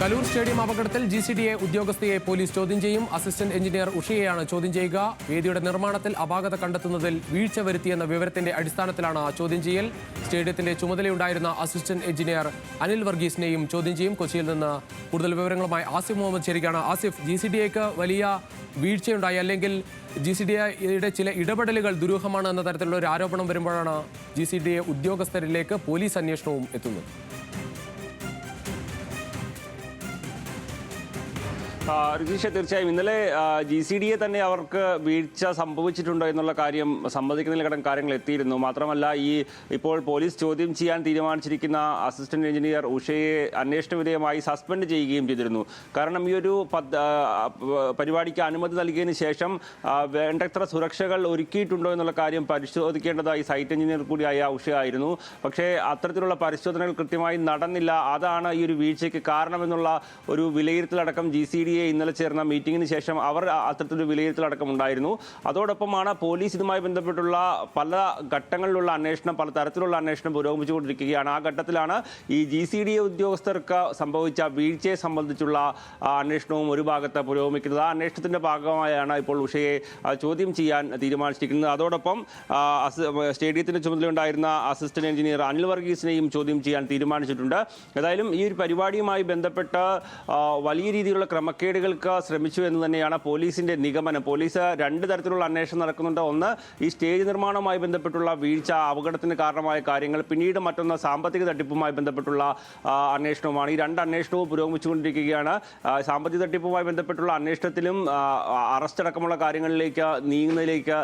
Kaloor stadium അപകടത്തിൽ G C D A ഉദ്യോഗസ്ഥയെ police ചോദ്യം ചെയ്യും. അസിസ്റ്റന്റ് എഞ്ചിനീയർ ഉഷയെയാണ് ചോദ്യം ചെയ്യുക. വേദിയുടെ നിർമ്മാണത്തിൽ അപാകത കണ്ടെത്തുന്നതിൽ വീഴ്ച വരുത്തിയെന്ന വിവരത്തിന്റെ അടിസ്ഥാനത്തിലാണ് ചോദ്യം ചെയ്യൽ. സ്റ്റേഡിയത്തിന്റെ ചുമതലയുണ്ടായിരുന്ന അസിസ്റ്റന്റ് എഞ്ചിനീയർ അനിൽ വർഗീസിനെയും ചോദ്യം ചെയ്യും. കൊച്ചിയിൽ നിന്ന് കൂടുതൽ വിവരങ്ങളുമായി ആസിഫ് മുഹമ്മദ് ചേരുകയാണ്. ആസിഫ് ജി സി ഡി എക്ക് വലിയ വീഴ്ചയുണ്ടായി. അല്ലെങ്കിൽ ജി സി ഡി എയുടെ ചില ഇടപെടലുകൾ ദുരൂഹമാണ് എന്ന തരത്തിലുള്ള ഒരു ആരോപണം വരുമ്പോഴാണ് ജി സി ഡി എ ഉദ്യോഗസ്ഥരിലേക്ക് പോലീസ് അന്വേഷണവും എത്തുന്നത്. ആ, രതീഷ തീർച്ചയായും. ഇന്നലെ ജി സി ഡി എ തന്നെ അവർക്ക് വീഴ്ച സംഭവിച്ചിട്ടുണ്ടോ എന്നുള്ള കാര്യം സമ്മതിക്കുന്നതിലടക്കം കാര്യങ്ങൾ എത്തിയിരുന്നു. മാത്രമല്ല ഈ ഇപ്പോൾ പോലീസ് ചോദ്യം ചെയ്യാൻ തീരുമാനിച്ചിരിക്കുന്ന അസിസ്റ്റന്റ് എഞ്ചിനീയർ ഉഷയെ അന്വേഷണ വിധേയമായി സസ്പെൻഡ് ചെയ്യുകയും ചെയ്തിരുന്നു. കാരണം ഈ ഒരു പരിപാടിക്ക് അനുമതി നൽകിയതിന് ശേഷം വേണ്ടത്ര സുരക്ഷകൾ ഒരുക്കിയിട്ടുണ്ടോ എന്നുള്ള കാര്യം പരിശോധിക്കേണ്ടതായി സൈറ്റ് എഞ്ചിനീയർ കൂടിയായ ഉഷയായിരുന്നു പക്ഷേ അത്തരത്തിലുള്ള പരിശോധനകൾ കൃത്യമായി നടന്നില്ല. അതാണ് ഈ ഒരു വീഴ്ചയ്ക്ക് കാരണമെന്നുള്ള ഒരു വിലയിരുത്തലടക്കം ജി സി ഡി എ ഇന്നലെ ചേർന്ന മീറ്റിംഗിന് ശേഷം അവർ അത്തരത്തിലൊരു വിലയിരുത്തലടക്കം ഉണ്ടായിരുന്നു അതോടൊപ്പമാണ് പോലീസ് ഇതുമായി ബന്ധപ്പെട്ടുള്ള പല ഘട്ടങ്ങളിലുള്ള അന്വേഷണം പല തരത്തിലുള്ള അന്വേഷണം പുരോഗമിച്ചുകൊണ്ടിരിക്കുകയാണ്. ആ ഘട്ടത്തിലാണ് ഈ ജി സി ഡി എ ഉദ്യോഗസ്ഥർക്ക് സംഭവിച്ച വീഴ്ചയെ സംബന്ധിച്ചുള്ള അന്വേഷണവും ഒരു ഭാഗത്ത് പുരോഗമിക്കുന്നത്. ആ അന്വേഷണത്തിന്റെ ഭാഗമായാണ് ഇപ്പോൾ ഉഷയെ ചോദ്യം ചെയ്യാൻ തീരുമാനിച്ചിരിക്കുന്നത്. അതോടൊപ്പം സ്റ്റേഡിയത്തിന്റെ ചുമതലയുണ്ടായിരുന്ന അസിസ്റ്റന്റ് എഞ്ചിനീയർ അനിൽ വർഗീസിനെയും ചോദ്യം ചെയ്യാൻ തീരുമാനിച്ചിട്ടുണ്ട്. ഏതായാലും ഈ ഒരു പരിപാടിയുമായി ബന്ധപ്പെട്ട് വലിയ രീതിയിലുള്ള ക്രമക്കേടുകൾക്ക് ശ്രമിച്ചു എന്ന് തന്നെയാണ് പോലീസിന്റെ നിഗമനം. പോലീസ് രണ്ട് തരത്തിലുള്ള അന്വേഷണം നടക്കുന്നുണ്ട്. ഒന്ന് ഈ സ്റ്റേജ് നിർമ്മാണവുമായി ബന്ധപ്പെട്ടുള്ള വീഴ്ച അപകടത്തിന് കാരണമായ കാര്യങ്ങൾ പിന്നീട് മറ്റൊന്ന് സാമ്പത്തിക തട്ടിപ്പുമായി ബന്ധപ്പെട്ടുള്ള അന്വേഷണവുമാണ്. ഈ രണ്ട് അന്വേഷണവും പുരോഗമിച്ചുകൊണ്ടിരിക്കുകയാണ്. സാമ്പത്തിക തട്ടിപ്പുമായി ബന്ധപ്പെട്ടുള്ള അന്വേഷണത്തിലും അറസ്റ്റ് അടക്കമുള്ള കാര്യങ്ങളിലേക്ക് നീങ്ങുന്നതിലേക്ക്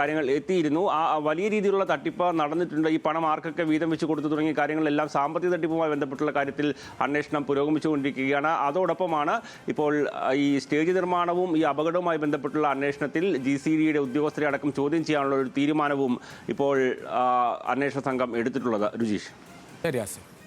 കാര്യങ്ങൾ എത്തിയിരുന്നു. ആ വലിയ രീതിയിലുള്ള തട്ടിപ്പ് നടന്നിട്ടുണ്ട്. ഈ പണം ആർക്കൊക്കെ വീതം വെച്ച് കൊടുത്തു തുടങ്ങിയ കാര്യങ്ങളെല്ലാം സാമ്പത്തിക തട്ടിപ്പുമായി ബന്ധപ്പെട്ടുള്ള കാര്യത്തിൽ അന്വേഷണം പുരോഗമിച്ചുകൊണ്ടിരിക്കുകയാണ്. അതോടൊപ്പമാണ് ഇപ്പോൾ ആ, ഈ സ്റ്റേജ് നിർമ്മാണവും ഈ അപകടവുമായി ബന്ധപ്പെട്ടുള്ള അന്വേഷണത്തിൽ ജി സി ഡിയുടെ ഉദ്യോഗസ്ഥരെ അടക്കം ചോദ്യം ചെയ്യാനുള്ള ഒരു തീരുമാനവും ഇപ്പോൾ അന്വേഷണ സംഘം എടുത്തിട്ടുള്ളത്. രുചീഷ് ശരി